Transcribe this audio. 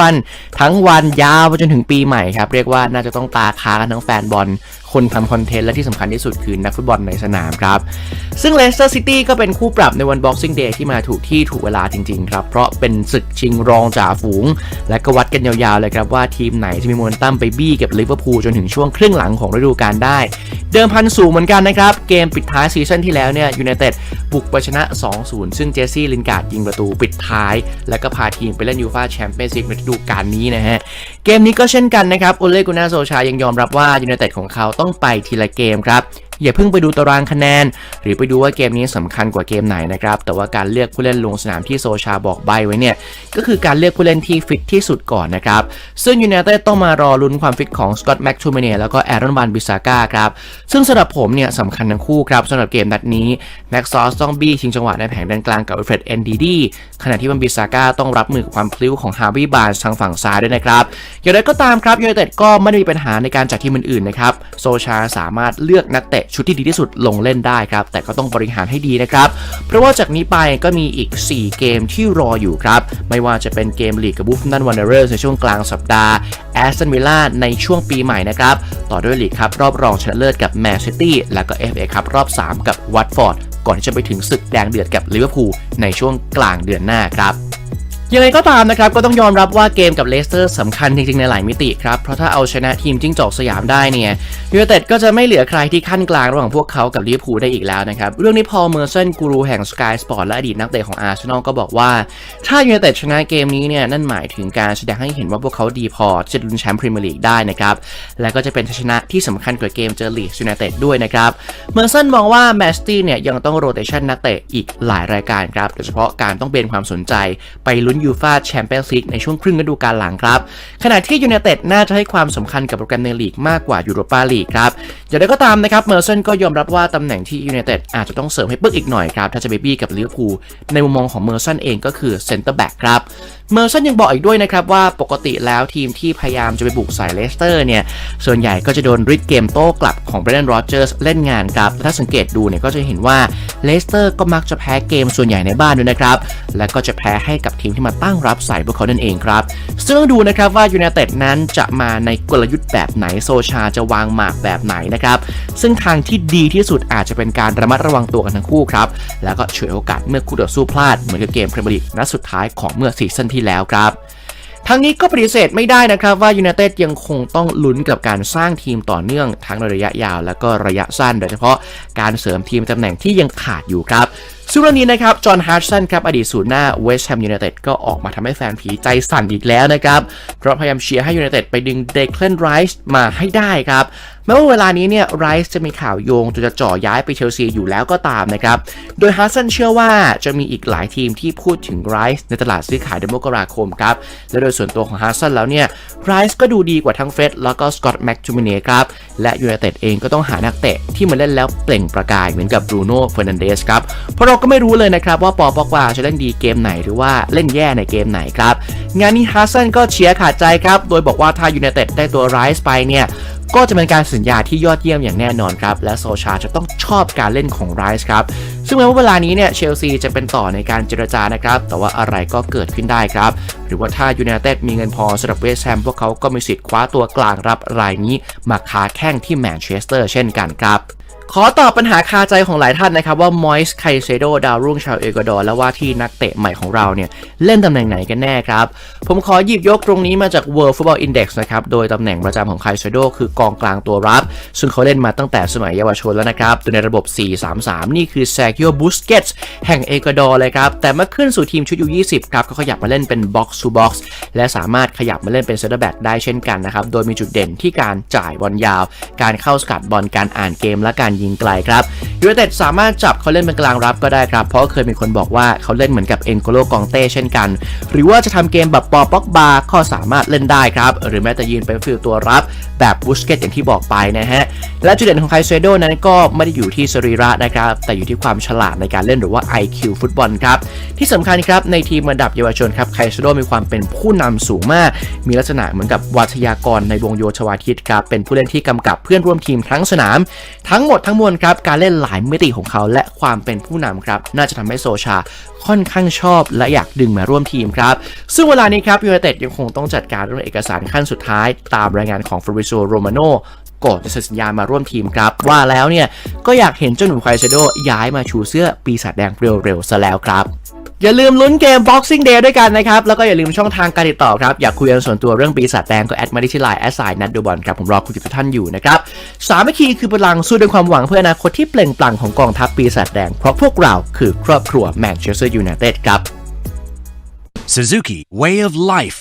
วันทั้งวันยาวไปจนถึงปีใหม่ครับ เรียกว่าน่าจะต้องตาค้างกันทั้งแฟนบอล คนทำคอนเทนต์และที่สำคัญที่สุดคือนักฟุตบอลในสนามครับ ซึ่งเลสเตอร์ซิตี้ก็เป็นคู่ปรับในวัน Boxing Day ที่มาถูกที่ถูกเวลาจริงๆครับ เพราะเป็นศึกชิงรองจ่าฝูง และก็วัดกันยาวๆเลยครับว่าทีมไหนจะมีโมเมนตัมไปบี้กับลิเวอร์พูลจนถึงช่วงครึ่งหลังของฤดูกาลได้ เดิมพันสูงเหมือนกันนะครับ เกมปิดท้ายซีซั่นที่แล้วเนี่ยยูไนเต็ดบุกไปชนะ 2-0 ซึ่งเจสซี่ลินการ์ดยิงประตูปิดท้าย และก็พาทีมไปเล่นยูฟาแชมเปี้ยนส์ลีกในฤดูกาลนี้นะฮะเกมนี้ก็เช่นกันนะครับโอเลกุนาโซชายังยอมรับว่ายูไนเต็ดของเขาต้ององไปทีละเกมครับ อย่าเพิ่งไปดูตารางคะแนน หรือไปดูว่าเกมนี้สำคัญกว่าเกมไหนนะครับ แต่ว่าการเลือกผู้เล่นลงสนามที่โซชาบอกใบไว้เนี่ย ก็คือการเลือกผู้เล่นที่ฟิตที่สุดก่อนนะครับ ซึ่งยูไนเต็ดต้องมารอลุ้นความฟิตของสกอตแม็กทูเมเนแล้วก็แอรอนวันบิซาก้าครับ ซึ่งสำหรับผมเนี่ยสำคัญทั้งคู่ครับสำหรับเกมนัดนี้แม็กซอสต้องบี้ชิงจังหวะในแผงด้านกลางกับเฟรดเอนดีดีขณะที่วันบิซาก้าต้องรับมือกับความพลิ้วของฮาร์วีบาร์ทางฝั่งซ้ายด้วยนะครับอย่างไรก็ตามครับยูไนเต็ดก็ไม่ได้มีปัญหาในการจัดทีมอื่นๆนะครับโซชาสามารถเลือกนักเตะชุดที่ดีที่สุดลงเล่นได้ครับ แต่ก็ต้องบริหารให้ดีนะครับ เพราะว่าจากนี้ไปก็มีอีก 4 เกมที่รออยู่ครับ ไม่ว่าจะเป็นเกมลีกกับบูฟนันวันเดอร์ในช่วงกลางสัปดาห์แอสตันวิลล่าในช่วงปีใหม่นะครับ ต่อด้วยลีกครับรอบรองชนะเลิศกับแมนซิตี้แล้วก็ FA ครับรอบ 3 กับวัตฟอร์ดก่อนที่จะไปถึงศึกแดงเดือดกับลิเวอร์พูลในช่วงกลางเดือนหน้าครับ ยังไงก็ตามนะครับก็ต้องยอมรับว่าเกมกับเลสเตอร์สำคัญจริงๆในหลายมิติครับ เพราะถ้าเอาชนะทีมจิ้งจอกสยามได้เนี่ยยูไนเต็ดก็จะไม่เหลือใครที่ขั้นกลางระหว่างพวกเขากับลิเวอร์พูลได้อีกแล้วนะครับ เรื่องนี้พอเมอร์เซนกูรูแห่ง Sky Sport และอดีตนักเตะของอาร์เซนอลก็บอกว่า ถ้ายูไนเต็ดชนะเกมนี้เนี่ยนั่นหมายถึงการแสดงให้เห็นว่าพวกเขาดีพอที่จะลุ้นแชมป์พรีเมียร์ลีกได้นะครับและก็จะเป็นชัยชนะที่สำคัญกว่าเกมเจอลีดยูไนเต็ดด้วยนะครับเมอร์เซนมองว่าแมสตี้เนี่ยยังต้องโรเตชันนักเตะอีกหลายรายการครับโดยเฉพาะการต้องเบนความสนใจไปลุ้นยูฟาแชมเปี้ยนส์ลีกในช่วงครึ่งฤดูกาลหลังครับ ขณะที่ยูไนเต็ดน่าจะให้ความสำคัญกับโปรแกรมในลีกมากกว่ายูโรปาลีกครับ อย่างไรก็ตามนะครับเมอร์เซนก็ยอมรับว่าตำแหน่งที่ยูไนเต็ดอาจจะต้องเสริมให้ปึ๊กอีกหน่อยครับถ้าจะไปบี้กับลิเวอร์พูลในมุมมองของเมอร์เซนเองก็คือเซนเตอร์แบ็กครับเมอร์เซนยังบอกอีกด้วยนะครับว่าปกติแล้วทีมที่พยายามจะไปบุกใส่เลสเตอร์เนี่ย ส่วนใหญ่ก็จะโดนริดเกมโต้กลับของเบรนด์โรเจอร์สเล่นงานครับและถ้าสังเกตดูเนี่ยก็จะเห็นว่า เลสเตอร์ก็มักจะแพ้เกมส่วนใหญ่ในบ้านด้วยนะครับ และก็จะแพ้ให้กับทีมที่มาตั้งรับใส่พวกเขานั่นเองครับ ซึ่งต้องดูนะครับว่ายูไนเต็ดนั้นจะมาในกลยุทธ์แบบไหนโซชาจะวางหมากแบบไหนนะครับ ซึ่งทางที่ดีที่สุดอาจจะเป็นการระมัดระวังตัวกันทั้งคู่ครับ แล้วก็ฉวยโอกาสเมื่อคู่ต่อสู้พลาดเหมือนกับเกมพรีเมียร์ลีกนัดสุดท้ายของเมื่อซีซั่นที่แล้วครับ ทั้งนี้ก็ปฏิเสธไม่ได้นะครับว่ายูไนเต็ดยังคงต้องลุ้นกับการสร้างทีมต่อเนื่องทั้งในระยะยาวและก็ระยะสั้น โดยเฉพาะการเสริมทีมตำแหน่งที่ยังขาดอยู่ครับ ซึ่งเรื่องนี้นะครับ จอห์นฮาร์ชสันครับ อดีตศูนย์หน้าเวสต์แฮมยูไนเต็ดก็ออกมาทำให้แฟนผีใจสั่นอีกแล้วนะครับ เพราะพยายามเชียร์ให้ยูไนเต็ดไปดึงเดคลนไรส์มาให้ได้ครับแม้ว่าเวลานี้เนี่ยไรส์จะมีข่าวโยงจนจะจ่อย้ายไปเชลซีอยู่แล้วก็ตามนะครับ โดยฮาร์สันเชื่อว่าจะมีอีกหลายทีมที่พูดถึงไรส์ในตลาดซื้อขายเดือนมกราคมครับ และโดยส่วนตัวของฮาร์สันแล้วเนี่ยไรส์ก็ดูดีกว่าทั้งเฟสแล้วก็สกอตต์แม็กจูมิเน่ครับ และยูไนเต็ดเองก็ต้องหานักเตะที่มาเล่นแล้วเปล่งประกายเหมือนกับบรูโน่เฟอร์นันเดสครับ เพราะเราก็ไม่รู้เลยนะครับว่าปอปอกวาจะเล่นดีเกมไหนหรือว่าเล่นแย่ในเกมไหนครับ งานนี้ฮาร์สันก็เชียร์ขาดใจครับ โดยบอกว่าถ้ายูไนเต็ดได้ตัวไรส์ไปเนี่ยก็จะเป็นการสัญญาที่ยอดเยี่ยมอย่างแน่นอนครับ และโซชาจะต้องชอบการเล่นของไรส์ครับ ซึ่งแม้ว่าเวลานี้เนี่ยเชลซีจะเป็นต่อในการเจรจานะครับ แต่ว่าอะไรก็เกิดขึ้นได้ครับ หรือว่าถ้ายูไนเต็ดมีเงินพอสำหรับเวสแฮมพวกเขาก็มีสิทธิ์คว้าตัวกลางรับรายนี้ มาค้าแข่งที่แมนเชสเตอร์เช่นกันครับ ขอตอบปัญหาคาใจของหลายท่านนะครับ ว่ามอยส์ไคเซโดดาวรุ่งชาวเอกวาดอร์และว่าที่นักเตะใหม่ของเราเนี่ย เล่นตำแหน่งไหนกันแน่ครับ ผมขอหยิบยกตรงนี้มาจาก World Football Index นะครับ โดยตำแหน่งประจำของไคเซโดคือกองกลางตัวรับ ซึ่งเขาเล่นมาตั้งแต่สมัยเยาวชนแล้วนะครับโดยในระบบ 4-3-3 นี่คือแซกิโอบุสเกตแห่งเอกวาดอร์เลยครับ แต่เมื่อขึ้นสู่ทีมชุดยู20ครับก็ขยับมาเล่นเป็น box to box และสามารถขยับมาเล่นเป็นเซนเตอร์แบ็กได้เช่นกันนะครับโดยมีจุดเด่นที่การจ่ายบอลยาว การเข้าสกัดบอลการอ่านเกมและการยิงไกลครับยูไนเต็ดสามารถจับเขาเล่นเป็นกลางรับก็ได้ครับ เพราะเคยมีคนบอกว่าเขาเล่นเหมือนกับเอ็นโกโลกองเต้เช่นกัน หรือว่าจะทำเกมแบบปอป็อกบาร์ก็สามารถเล่นได้ครับ หรือแม้แต่ยืนเป็นฟิลตัวรับแบบบุสเกตอย่างที่บอกไปนะฮะ และจุดเด่นของไคเซโดนั้นก็ไม่ได้อยู่ที่สรีระนะครับ แต่อยู่ที่ความฉลาดในการเล่นหรือว่า IQ ฟุตบอลครับ ที่สำคัญครับในทีมระดับเยาวชนครับไคเซโดมีความเป็นผู้นำสูงมาก มีลักษณะเหมือนกับวัทยากรในวงโยธวาทิตครับเป็นผู้เล่นที่กำกับเพื่อนร่วมทีมทั้งสนาม ทั้งหมดทั้งงมวลครับการเล่นหลายมิติของเขาและความเป็นผู้นำครับ น่าจะทำให้โซชาค่อนข้างชอบ และอยากดึงมาร่วมทีมครับ ซึ่งเวลานี้ครับยูไนเต็ดยังคงต้องจัดการเรื่องเอกสารขั้นสุดท้ายตามรายงานของฟริโซโรมาโนก่อนจะเซ็นสัญญามาร่วมทีมครับ ว่าแล้วเนี่ย ก็อยากเห็นเจ้าหนุ่มไคเซโดย้ายมาชูเสื้อปีศาจแดงเร็วๆซะแล้วครับ อย่าลืมลุ้นเกม Boxing Day ด้วยกันนะครับ แล้วก็อย่าลืมช่องทางการติดต่อครับ อยากคุยกันส่วนตัวเรื่องปีศาจแดงก็แอดมาที่ไลน์แอดไซน์นัดดูบอลครับ ผมรอคุยกับทุกท่านอยู่นะครับ สามัคคีคือพลังสู้ด้วยความหวังเพื่ออนาคตที่เปล่งปลั่งของกองทัพปีศาจแดง เพราะพวกเราคือครอบครัวแมนเชสเตอร์ยูไนเต็ดครับ Suzuki Way of Life